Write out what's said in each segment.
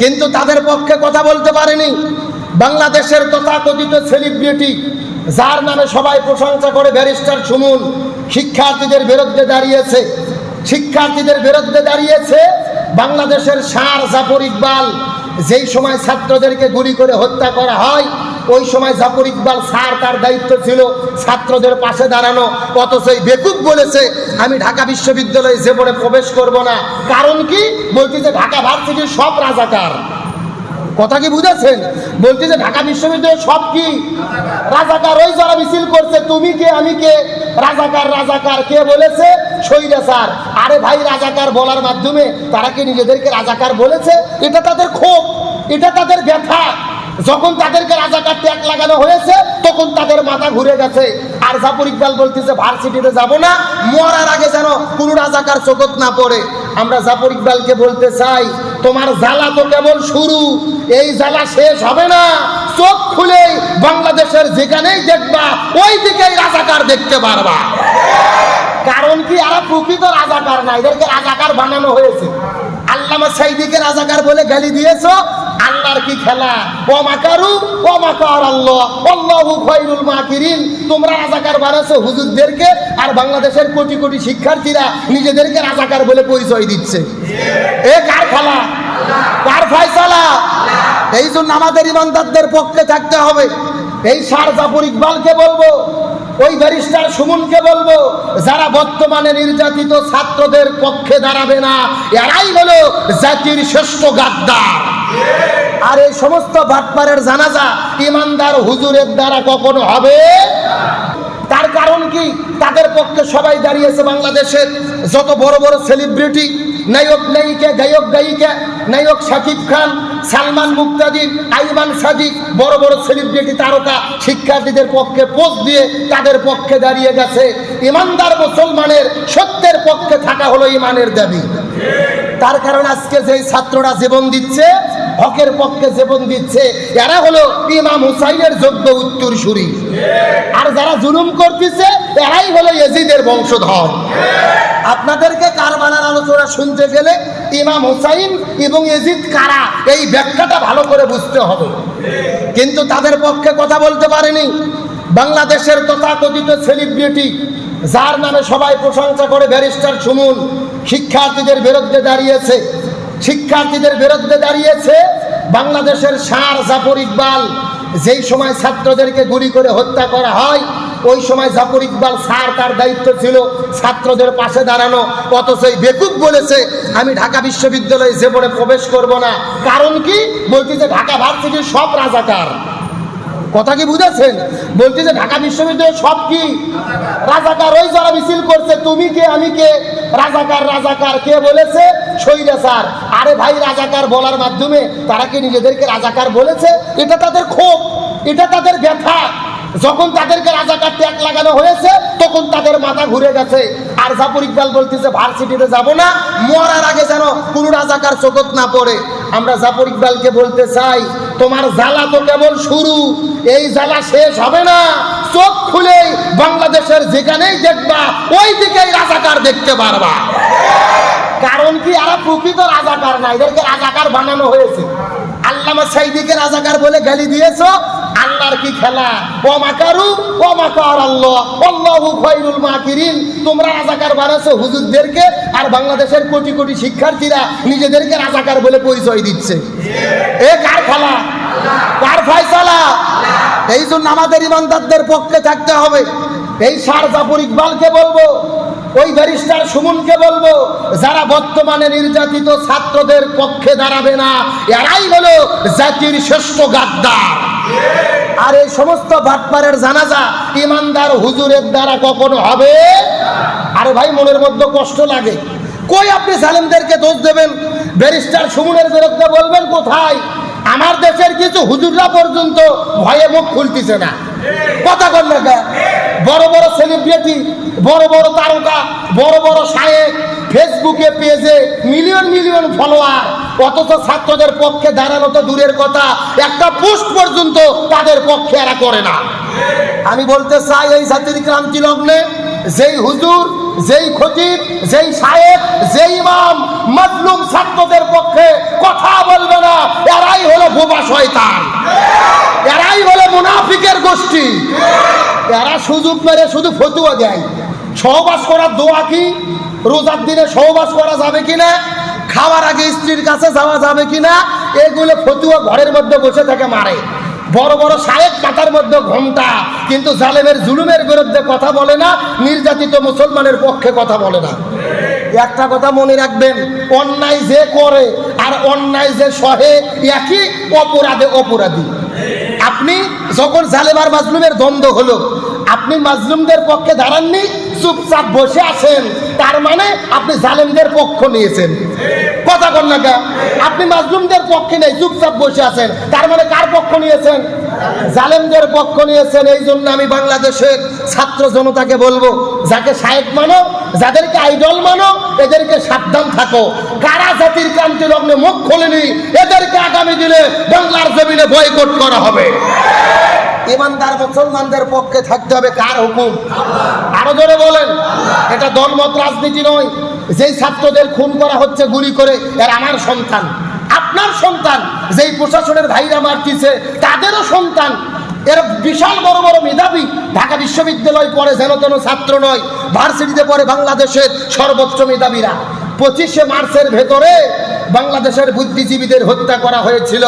কিন্তু তাদের পক্ষে কথা বলতে পারেনি। বাংলাদেশের তথাকথিত সেলিব্রিটি যার নামে সবাই প্রশংসা করে ব্যারিস্টার সুমন, শিক্ষার্থীদের বিরুদ্ধে দাঁড়িয়েছে। শিক্ষার্থীদের বিরুদ্ধে দাঁড়িয়েছে বাংলাদেশের সার জাফর ইকবাল, যেই সময় ছাত্রদেরকে গুলি করে হত্যা করা হয় ওই সময় জাফর ইকবাল স্যার তার দায়িত্ব ছিল ছাত্রদের পাশে দাঁড়ানো। অথচ এই বেকুব বলেছে, আমি ঢাকা বিশ্ববিদ্যালয়ে পড়ে প্রবেশ করব না। কারণ কি? বলছি যে ঢাকা ভার্সিটির সব রাজাকার। কথা কি বুঝেছেন? বলছি যে ঢাকা বিশ্ববিদ্যালয় সব কি? রাজাকার। ওই যারা মিছিল করছে, তুমি কে? আমি কে? রাজাকার রাজাকার। কে বলেছে? শৈরা স্যার। আরে ভাই, রাজাকার বলার মাধ্যমে তারা কি নিজেদেরকে রাজাকার বলেছে? এটা তাদের ক্ষোভ, এটা তাদের ব্যথা। যখন তাদেরকে রাজাকার ট্যাগ লাগানো হয়েছে, তখন তাদের মাথা ঘুরে গেছে। আর জাফর ইকবাল বলতেছে, ভার্সিটিতে যাব না, মরার আগে যেন কোনো রাজাকার চোখত না পড়ে। আমরা জাফর ইকবালকে বলতে চাই, তোমার জ্বালা তো কেবল শুরু, এই জ্বালা শেষ হবে না। চোখ খুলেই বাংলাদেশের যেখানেই দেখবা ওই দিকেই রাজাকার দেখতে পারবা। কারণ কি, এরা প্রকৃত রাজাকার না, এদেরকে রাজাকার বানানো হয়েছে। আল্লামা সাইদিকে রাজাকার বলে গালি দিয়েছ আল্লাহর কি খেলা? ও মাকারু ও মাকার আল্লাহ। আল্লাহু খায়রুল মাকিরিন। তোমরা রাজাকার বানাছো হুজুরদেরকে আর বাংলাদেশের কোটি কোটি শিক্ষার্থীরা নিজেদেরকে রাজাকার বলে পরিচয় দিচ্ছে। এ কার খেলা? কার ফয়সালা? এই জন্য আমাদের ইমানদারদের পক্ষে থাকতে হবে। এই সার জাফর ইকবালকে বলব, ওই ব্যারিস্টার সুমনকে বলব, যারা বর্তমানে নির্যাতিত ছাত্রদের পক্ষে দাঁড়াবে না, এরাই হলো জাতির শ্রেষ্ঠ গাদ্দার। আর এই সমস্ত বাটপারের জানাজা ইমানদার হুজুরের দ্বারা কখনো হবে? তার কারণ কি? তাদের পক্ষে সবাই দাঁড়িয়েছে বাংলাদেশের যত বড় বড় সেলিব্রিটি নায়ক নায়িকা, গায়ক গায়িকা, নায়ক শাকিব খান, সালমান মুক্তাদি, আইমান সাদিক বড় বড় সেলিব্রিটি তারকা, শিক্ষার্থীদের পক্ষে পোস্ট দিয়ে তাদের পক্ষে দাঁড়িয়ে গেছে। ইমানদার মুসলমানের সত্যের পক্ষে থাকা হলো ইমানের দাবি। তার কারণ আজকে যে ছাত্ররা জীবন দিচ্ছে হকের পক্ষে জীবন দিচ্ছে। এরা হলো ইমাম হুসাইনের যোগ্য উত্তরসূরি আর যারা জুলুম করতেছে, এরাই হলো এজিদের বংশধর। আপনাদেরকে কারবানার আলোচনা শুনতে গেলে ইমাম হুসাইন এবং এজিদ কারা, এই ব্যাখ্যাটা ভালো করে বুঝতে হবে। কিন্তু তাদের পক্ষে কথা বলতে পারেনি। বাংলাদেশের তথাকথিত সেলিব্রিটি যার নামে সবাই প্রশংসা করে ব্যারিস্টার সুমন, শিক্ষার্থীদের বিরুদ্ধে দাঁড়িয়েছে। শিক্ষার্থীদের বিরুদ্ধে দাঁড়িয়েছে বাংলাদেশের সার জাফর ইকবাল। যেই সময় ছাত্রদেরকে গুলি করে হত্যা করা হয়, ওই সময় জাফর ইকবাল স্যার তার দায়িত্ব ছিল ছাত্রদের পাশে দাঁড়ানো। অথচ এই বেকুব বলেছে, আমি ঢাকা বিশ্ববিদ্যালয়ে পড়ে প্রবেশ করব না। কারণ কি? বলছি যে ঢাকা ভার্সিটির সব রাজাকার। কথা কি বুঝেছেন? বলছি যে ঢাকা বিশ্ববিদ্যালয় সব কি? রাজাকার, ওই যারা মিছিল করছে, তুমি কে, আমি কে? রাজাকার রাজাকার, কে বলেছে? শৈরা স্যার। আরে ভাই, রাজাকার বলার মাধ্যমে তারা কি নিজেদেরকে রাজাকার বলেছে? এটা তাদের ক্ষোভ, এটা তাদের ব্যথা। যখন তাদেরকে রাজাকার ট্যাগ লাগানো হয়েছে, তখন তাদের মাথা ঘুরে গেছে। আর জাফর ইকবাল বলতেছে, ভার্সিটিতে যাব না, মরার আগে যেন কোনো রাজাকার চোখত না পড়ে। আমরা জাফর ইকবালকে বলতে চাই, তোমার জ্বালা তো কেবল শুরু এই জ্বালা শেষ হবে না। চোখ খুলেই বাংলাদেশের যেখানেই দেখবা ওই দিকেই রাজাকার দেখতে পারবা। কারণ কি আর প্রকৃত রাজাকার না, এদেরকে রাজাকার বানানো হয়েছে। আল্লামা সাইদিকে রাজাকার বলে গালি দিয়েছ আল্লাহর কি খেলা? ও মাকারু ও মাকার আল্লাহ? খায়রুল মাকিরিন। তোমরা রাজাকার বানাছো হুজুরদেরকে আর বাংলাদেশের কোটি কোটি শিক্ষার্থীরা নিজেদেরকে রাজাকার বলে পরিচয় দিচ্ছে। এ কার খেলা? কার ফয়সালা? এই জন্য আমাদের ইমানদারদের পক্ষে থাকতে হবে। এই সার জাফর ইকবালকে বলব, ওই ব্যারিস্টার সুমনকে বলব, যারা বর্তমানে নির্যাতিত ছাত্রদের পক্ষে দাঁড়াবে না, এরাই হলো জাতির শ্রেষ্ঠ গাদ্দার। আর এই সমস্ত বাটপারের জানাজা ইমানদার হুজুরের দ্বারা কখনো হবে? আরে ভাই, মনের মধ্যে কষ্ট লাগে। কই আপনি সালেমদেরকে দোষ দেবেন? ব্যারিস্টার সুমনের বিরুদ্ধে বলবেন কোথায়? আমার দেশের কিছু হুজুররা পর্যন্ত ভয়ে মুখ খুলতেছে না। কথা কে? বড় বড় সেলিব্রিটি বড় বড় তারকা, বড় বড় শায়েক, ফেসবুকে পেজে মিলিয়ন মিলিয়ন ফলোয়ার অথচ ছাত্রদের পক্ষে দাঁড়ানো তো দূরের কথা। একটা পোস্ট পর্যন্ত তাদের পক্ষে এরা করে না। আমি বলতে চাই, এই জাতির ক্রান্তি লগ্নে যেই হুজুর, যেই খতিব, যেই সাহেব যেই ইমাম, মাজলুম ছাত্রদের পক্ষে কথা বলবে না। এরাই হলো বোবা শয়তান। এরাই হলো মুনাফিকের গোষ্ঠী। এরা সুযোগ মেরে শুধু ফতুয়া দেয়। সহবাস করার দোয়া কি? রোজার দিনে সহবাস করা যাবে কিনা খাওয়ার আগে স্ত্রীর কাছে যাওয়া যাবে কিনা, এগুলো ফতুয়া ঘরের মধ্যে বসে থাকে মারে। বড় বড় সাহেব মাথার মধ্যে ঘণ্টা কিন্তু জালেমের জুলুমের বিরুদ্ধে কথা বলে না, নির্যাতিত মুসলমানের পক্ষে কথা বলে না। একটা কথা মনে রাখবেন, অন্যায় যে করে আর অন্যায় যে সহে, একই অপরাধে অপরাধী। আপনি যখন জালেম আর মাজলুমের দ্বন্দ্ব হলো আপনি মাজলুমদের পক্ষে দাঁড়াননি, চুপচাপ বসে আছেন। তার মানে আপনি জালেমদের পক্ষ নিয়েছেন। কথা কন না আপনি মাজলুমদের পক্ষে নেই, চুপচাপ বসে আছেন। তার মানে কার পক্ষ নিয়েছেন? জালেমদের পক্ষ নিয়েছেন। এই জন্য আমি বাংলাদেশের ছাত্র জনতাকে বলব, যাকে সাহেব মানো, যাদেরকে আইডল মানো, এদেরকে সাবধান থাকো। কারা জাতির ক্রান্তি লগ্নে মুখ খোলেনি, এদেরকে আগামী দিনে বাংলার জমিনে বয়কট করা হবে। ইমানদার মুসলমানদের পক্ষে থাকতে হবে কার হুকুম? আরও জোরে বলেন। এটা দলমত রাজনীতি নয়। যেই ছাত্রদের খুন করা হচ্ছে গুলি করে, এর আমার সন্তান। আপনার সন্তান, যেই প্রশাসনের ভাইরা মারতিছে তাদেরও সন্তান। এর বিশাল বড় বড় মেধাবী ঢাকা বিশ্ববিদ্যালয় পড়ে যেন তেন ছাত্র নয়, ভার্সিটিতে পড়ে বাংলাদেশের সর্বোচ্চ মেধাবীরা। পঁচিশে মার্চের ভেতরে বাংলাদেশের বুদ্ধিজীবীদের হত্যা করা হয়েছিল।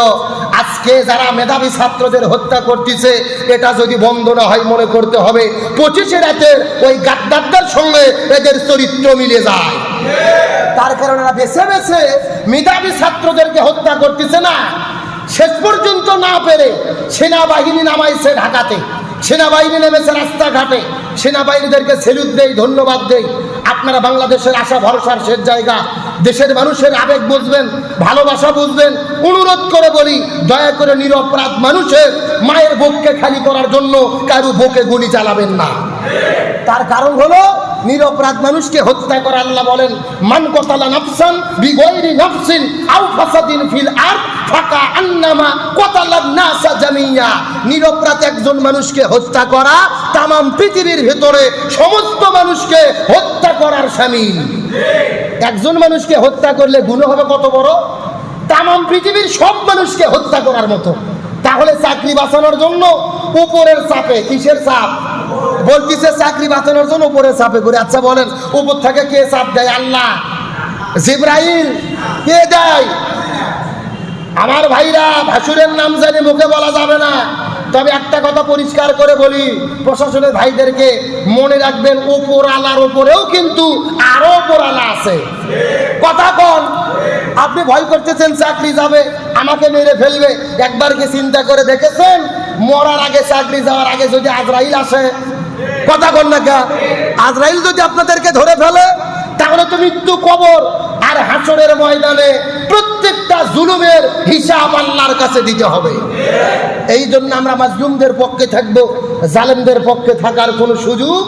আজকে যারা মেধাবী ছাত্রদের হত্যা করতেছে, এটা যদি বন্ধ না হয় মনে করতে হবে, পঁচিশে রাতের ওই গাদ্দারদের সঙ্গে এদের চরিত্র মিলে যায়। তার কারণে বেছে বেছে মেধাবী ছাত্রদেরকে হত্যা করতেছে না। শেষ পর্যন্ত না পেরে সেনাবাহিনী নামাইছে ঢাকাতে, সেনাবাহিনী নেমেছে রাস্তাঘাটে, সেনাবাহিনীদেরকে সেলুট দেই, ধন্যবাদ দেই। আপনারা বাংলাদেশের আশা, ভরসার শেষ জায়গা। দেশের মানুষের আবেগ বুঝবেন, ভালোবাসা বুঝবেন। অনুরোধ করে বলি, দয়া করে নিরপরাধ মানুষের মায়ের বুককে খালি করার জন্য কারু বুকে গুলি চালাবেন না। তার কারণ হলো, নিরপরাধ মানুষকে হত্যা করে আল্লাহ বলেন, মান কতালা নাফসান বিগয়রি নাফসিন আও ফাসাদিন ফিল আর ফাকা আন্নামা কতালান নাসা জামিয়া। নিরপরাধ একজন মানুষকে হত্যা করা তামাম পৃথিবীর ভেতরে সমস্ত মানুষকে হত্যা করার শামিল একজন মানুষকে হত্যা করলে গুণ হবে কত বড়? তামাম পৃথিবীর সব মানুষকে হত্যা করার মতো। তাহলে চাকরি বাঁচানোর জন্য উপরের চাপে কিসের চাপ? বলতিছে চাকরি বাঁচানোর জন্য উপরের চাপে করে আচ্ছা বলেন, উপর থেকে কে চাপ দেয়? আল্লাহ। জিব্রাইল, কে দেয়? আমার ভাইরা, ভাসুরের নাম জানি মুখে বলা যাবে না। তবে একটা কথা পরিষ্কার করে বলি, প্রশাসনের ভাইদেরকে মনে রাখবেন ওপর আলার ওপরেও কিন্তু আরও ওপর আলা আছে। কথা কন, আপনি ভয় করতেছেন, চাকরি যাবে, আমাকে মেরে ফেলবে, একবার কি চিন্তা করে দেখেছেন? মরার আগে চাকরি যাওয়ার আগে যদি আজরাইল আসে, কথা কন না কে? আজরাইল যদি আপনাদেরকে ধরে ফেলে, তাহলে তো মৃত্যু কবর। আর হাসরের ময়দানে প্রত্যেকটা জুলুমের হিসাব আল্লাহর কাছে দিতে হবে। এই জন্য আমরা মাজলুমদের পক্ষে থাকব, জালেমদের পক্ষে থাকার কোনো সুযোগ